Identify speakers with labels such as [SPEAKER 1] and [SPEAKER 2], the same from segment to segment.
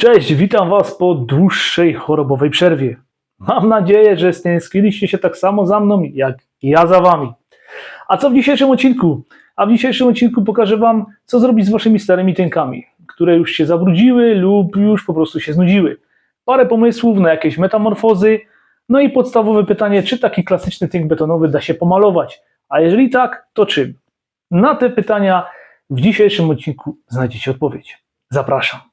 [SPEAKER 1] Cześć, witam Was po dłuższej chorobowej przerwie. Mam nadzieję, że stęskniliście się tak samo za mną, jak ja za Wami. A co w dzisiejszym odcinku? A w dzisiejszym odcinku pokażę Wam, co zrobić z Waszymi starymi tękami, które już się zabrudziły lub już po prostu się znudziły. Parę pomysłów na jakieś metamorfozy, no i podstawowe pytanie, czy taki klasyczny tynk betonowy da się pomalować? A jeżeli tak, to czym? Na te pytania w dzisiejszym odcinku znajdziecie odpowiedź. Zapraszam.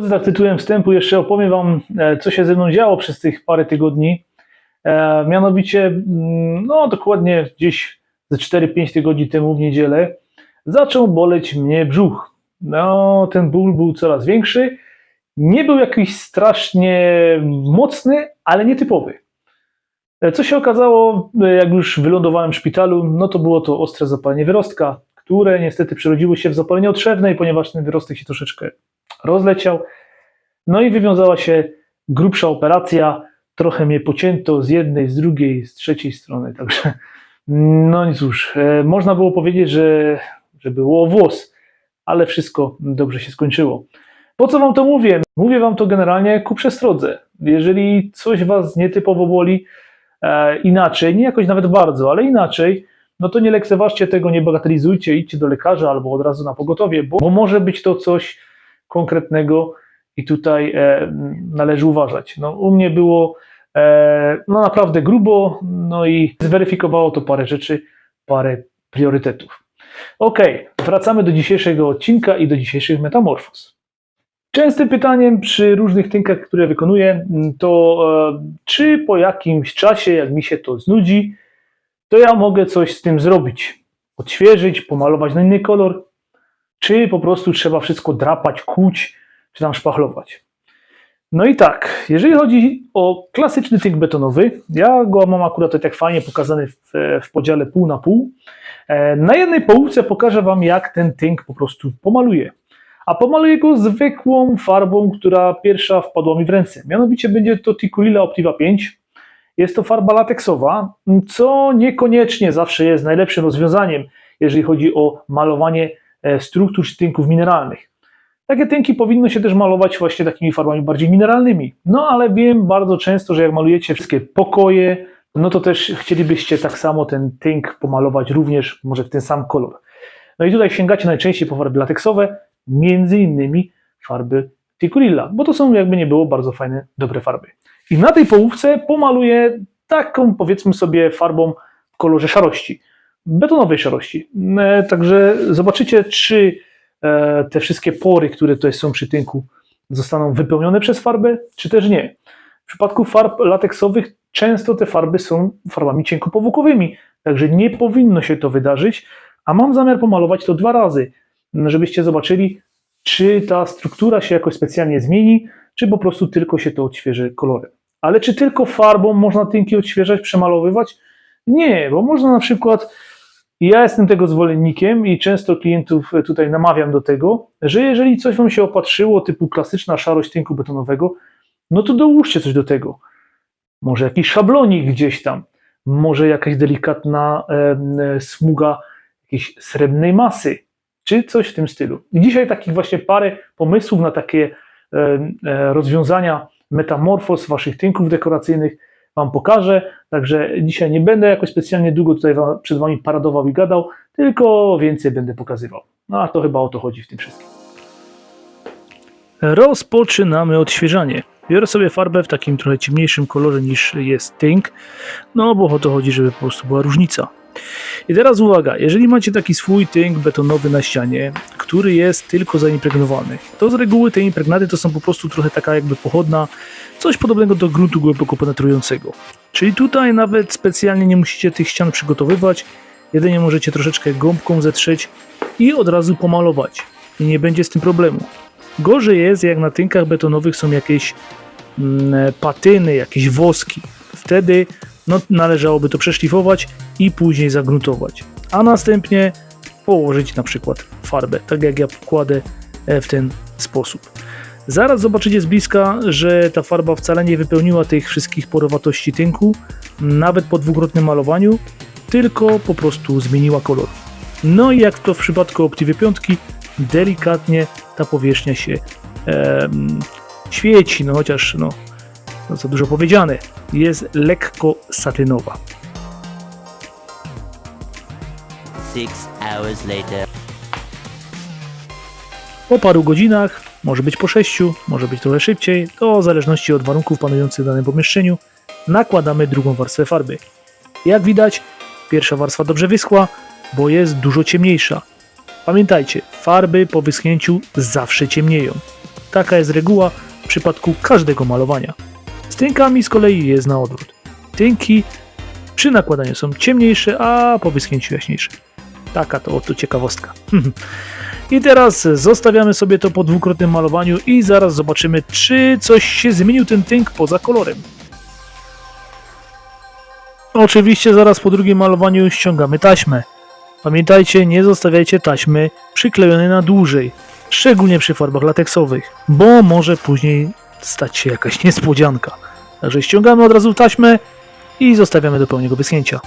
[SPEAKER 1] Drodzy, tak tytułem wstępu jeszcze opowiem Wam, e, co się ze mną działo przez tych parę tygodni. E, mianowicie, mm, no dokładnie gdzieś ze 4-5 tygodni temu w niedzielę zaczął boleć mnie brzuch. No, ten ból był coraz większy. Nie był jakiś strasznie mocny, ale nietypowy. E, Co się okazało, jak już wylądowałem w szpitalu, no to było to ostre zapalenie wyrostka, które niestety przerodziło się w zapalenie otrzewne, ponieważ ten wyrostek się troszeczkę rozleciał. No i wywiązała się grubsza operacja. Trochę mnie pocięto z jednej, z drugiej, z trzeciej strony. Także, no cóż, e, można było powiedzieć, że, że było włos, ale wszystko dobrze się skończyło. Po co Wam to mówię? Mówię Wam to generalnie ku przestrodze. Jeżeli coś Was nietypowo boli, e, inaczej, nie jakoś nawet bardzo, ale inaczej, no to nie lekceważcie tego, nie bagatelizujcie, idźcie do lekarza albo od razu na pogotowie, bo, bo może być to coś konkretnego i tutaj e, należy uważać. No, u mnie było e, no, naprawdę grubo, no i zweryfikowało to parę rzeczy, parę priorytetów. Ok, wracamy do dzisiejszego odcinka i do dzisiejszych metamorfoz. Częstym pytaniem przy różnych tynkach, które wykonuję, to e, czy po jakimś czasie, jak mi się to znudzi, to ja mogę coś z tym zrobić. Odświeżyć, pomalować na inny kolor, czy po prostu trzeba wszystko drapać, kuć, czy tam szpachlować. No i tak, jeżeli chodzi o klasyczny tynk betonowy, ja go mam akurat tak fajnie pokazany w, w podziale pół na pół. E, Na jednej połówce pokażę Wam, jak ten tynk po prostu pomaluję. A pomaluję go zwykłą farbą, która pierwsza wpadła mi w ręce. Mianowicie będzie to Tikulila Optiva 5. Jest to farba lateksowa, co niekoniecznie zawsze jest najlepszym rozwiązaniem, jeżeli chodzi o malowanie struktur czy tynków mineralnych. Takie tynki powinno się też malować właśnie takimi farbami bardziej mineralnymi. No ale wiem bardzo często, że jak malujecie wszystkie pokoje, no to też chcielibyście tak samo ten tynk pomalować również może w ten sam kolor. No i tutaj sięgacie najczęściej po farby lateksowe, między innymi farby Tikulilla, bo to są jakby nie było bardzo fajne, dobre farby. I na tej połówce pomaluję taką powiedzmy sobie farbą w kolorze szarości, betonowej szarości. E, Także zobaczycie, czy e, te wszystkie pory, które tutaj są przy tynku, zostaną wypełnione przez farbę, czy też nie. W przypadku farb lateksowych często te farby są farbami cienkopowłokowymi, także nie powinno się to wydarzyć, a mam zamiar pomalować to dwa razy, żebyście zobaczyli, czy ta struktura się jakoś specjalnie zmieni, czy po prostu tylko się to odświeży kolorem. Ale czy tylko farbą można tynki odświeżać, przemalowywać? Nie, bo można na przykład, ja jestem tego zwolennikiem i często klientów tutaj namawiam do tego, że jeżeli coś Wam się opatrzyło, typu klasyczna szarość tynku betonowego, no to dołóżcie coś do tego. Może jakiś szablonik gdzieś tam, może jakaś delikatna e, e, smuga jakiejś srebrnej masy, czy coś w tym stylu. I dzisiaj takich właśnie parę pomysłów na takie e, e, rozwiązania metamorfoz waszych tynków dekoracyjnych Wam pokażę. Także dzisiaj nie będę jakoś specjalnie długo tutaj wam, przed Wami paradował i gadał, tylko więcej będę pokazywał. No a to chyba o to chodzi w tym wszystkim. Rozpoczynamy odświeżanie. Biorę sobie farbę w takim trochę ciemniejszym kolorze niż jest tynk, no bo o to chodzi, żeby po prostu była różnica. I teraz uwaga, jeżeli macie taki swój tynk betonowy na ścianie, który jest tylko zaimpregnowany, to z reguły te impregnaty to są po prostu trochę taka jakby pochodna, coś podobnego do gruntu głęboko penetrującego. Czyli tutaj nawet specjalnie nie musicie tych ścian przygotowywać, jedynie możecie troszeczkę gąbką zetrzeć i od razu pomalować. I nie będzie z tym problemu. Gorzej jest, jak na tynkach betonowych są jakieś mm, patyny, jakieś woski. Wtedy no, należałoby to przeszlifować i później zagruntować. A następnie położyć na przykład farbę, tak jak ja kładę e, w ten sposób. Zaraz zobaczycie z bliska, że ta farba wcale nie wypełniła tych wszystkich porowatości tynku, nawet po dwukrotnym malowaniu, tylko po prostu zmieniła kolor. No i jak to w przypadku Optivy 5, delikatnie ta powierzchnia się em, świeci, no chociaż no, no co dużo powiedziane, jest lekko satynowa.
[SPEAKER 2] Six hours later.
[SPEAKER 1] Po paru godzinach, może być po 6, może być trochę szybciej, to w zależności od warunków panujących w danym pomieszczeniu, nakładamy drugą warstwę farby. Jak widać, pierwsza warstwa dobrze wyschła, bo jest dużo ciemniejsza. Pamiętajcie, farby po wyschnięciu zawsze ciemnieją. Taka jest reguła w przypadku każdego malowania. Z tynkami z kolei jest na odwrót. Tynki przy nakładaniu są ciemniejsze, a po wyschnięciu jaśniejsze. Taka to oto ciekawostka. I teraz zostawiamy sobie to po dwukrotnym malowaniu i zaraz zobaczymy, czy coś się zmienił ten tynk poza kolorem. Oczywiście zaraz po drugim malowaniu ściągamy taśmę. Pamiętajcie, nie zostawiajcie taśmy przyklejonej na dłużej, szczególnie przy farbach lateksowych, bo może później stać się jakaś niespodzianka. Także ściągamy od razu taśmę i zostawiamy do pełnego wyschnięcia.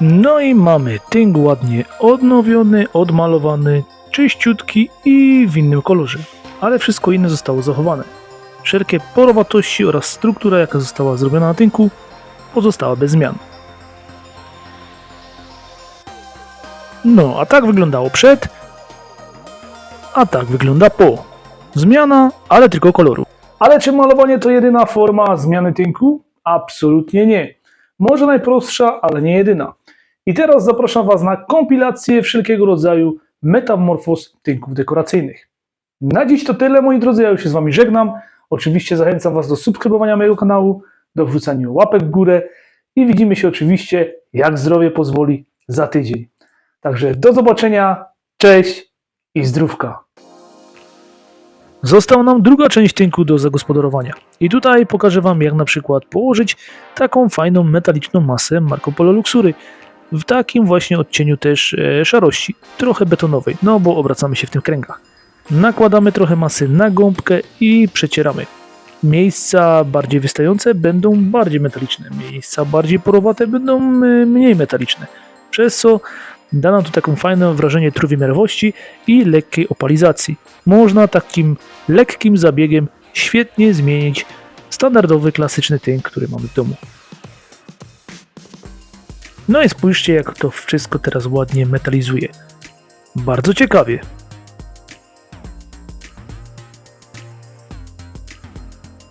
[SPEAKER 1] No i mamy tynk ładnie odnowiony, odmalowany, czyściutki i w innym kolorze. Ale wszystko inne zostało zachowane. Wszelkie porowatości oraz struktura, jaka została zrobiona na tynku, pozostała bez zmian. No, a tak wyglądało przed, a tak wygląda po. Zmiana, ale tylko koloru. Ale czy malowanie to jedyna forma zmiany tynku? Absolutnie nie. Może najprostsza, ale nie jedyna. I teraz zapraszam Was na kompilację wszelkiego rodzaju metamorfoz tynków dekoracyjnych. Na dziś to tyle, moi drodzy. Ja już się z Wami żegnam. Oczywiście zachęcam Was do subskrybowania mojego kanału, do wrzucania łapek w górę i widzimy się oczywiście, jak zdrowie pozwoli, za tydzień. Także do zobaczenia, cześć i zdrówka. Została nam druga część tynku do zagospodarowania. I tutaj pokażę Wam, jak na przykład położyć taką fajną metaliczną masę Marco Polo Luxury w takim właśnie odcieniu też e, szarości, trochę betonowej, no bo obracamy się w tym kręgach. Nakładamy trochę masy na gąbkę i przecieramy. Miejsca bardziej wystające będą bardziej metaliczne, miejsca bardziej porowate będą e, mniej metaliczne, przez co da nam to taką fajne wrażenie trójwymiarowości i lekkiej opalizacji. Można takim lekkim zabiegiem świetnie zmienić standardowy, klasyczny tynk, który mamy w domu. No i spójrzcie, jak to wszystko teraz ładnie metalizuje. Bardzo ciekawie.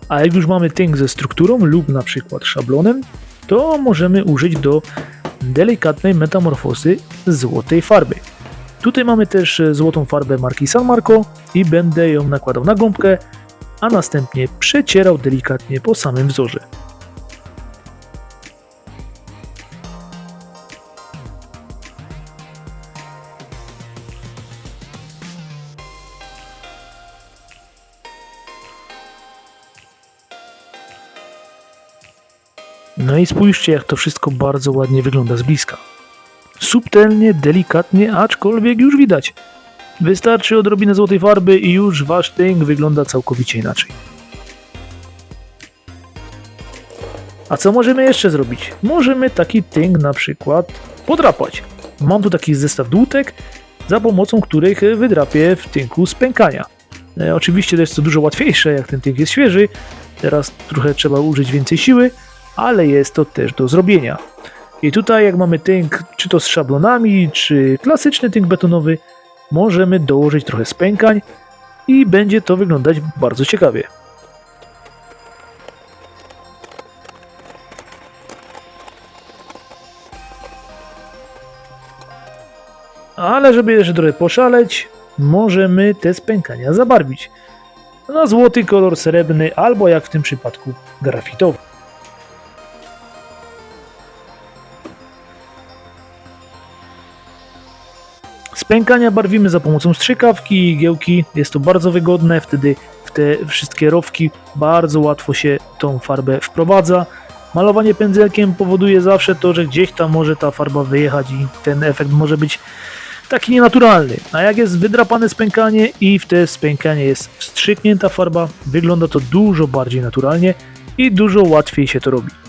[SPEAKER 1] A jak już mamy tynk ze strukturą lub na przykład szablonem, to możemy użyć do delikatnej metamorfozy złotej farby. Tutaj mamy też e, złotą farbę marki San Marco i będę ją nakładał na gąbkę, a następnie przecierał delikatnie po samym wzorze. No i spójrzcie, jak to wszystko bardzo ładnie wygląda z bliska. Subtelnie, delikatnie, aczkolwiek już widać. Wystarczy odrobinę złotej farby i już wasz tynk wygląda całkowicie inaczej. A co możemy jeszcze zrobić? Możemy taki tynk na przykład podrapać. Mam tu taki zestaw dłutek, za pomocą których wydrapię w tynku z pękania. E, oczywiście to jest to dużo łatwiejsze, jak ten tynk jest świeży. Teraz trochę trzeba użyć więcej siły, ale jest to też do zrobienia. I tutaj jak mamy tynk, czy to z szablonami, czy klasyczny tynk betonowy, możemy dołożyć trochę spękań i będzie to wyglądać bardzo ciekawie. Ale żeby jeszcze trochę poszaleć, możemy te spękania zabarwić na złoty kolor srebrny albo jak w tym przypadku grafitowy. Spękania barwimy za pomocą strzykawki i igiełki. Jest to bardzo wygodne, wtedy w te wszystkie rowki bardzo łatwo się tą farbę wprowadza. Malowanie pędzelkiem powoduje zawsze to, że gdzieś tam może ta farba wyjechać i ten efekt może być taki nienaturalny. A jak jest wydrapane spękanie i w te spękanie jest wstrzyknięta farba, wygląda to dużo bardziej naturalnie i dużo łatwiej się to robi.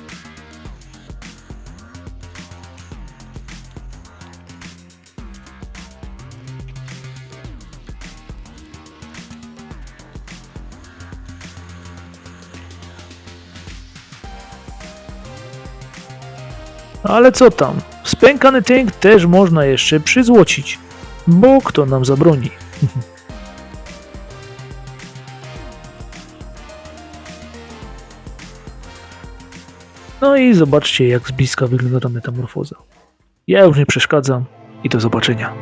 [SPEAKER 1] Ale co tam? Spękany tynk też można jeszcze przyzłocić, bo kto nam zabroni? No i zobaczcie, jak z bliska wygląda ta metamorfoza. Ja już nie przeszkadzam i do zobaczenia.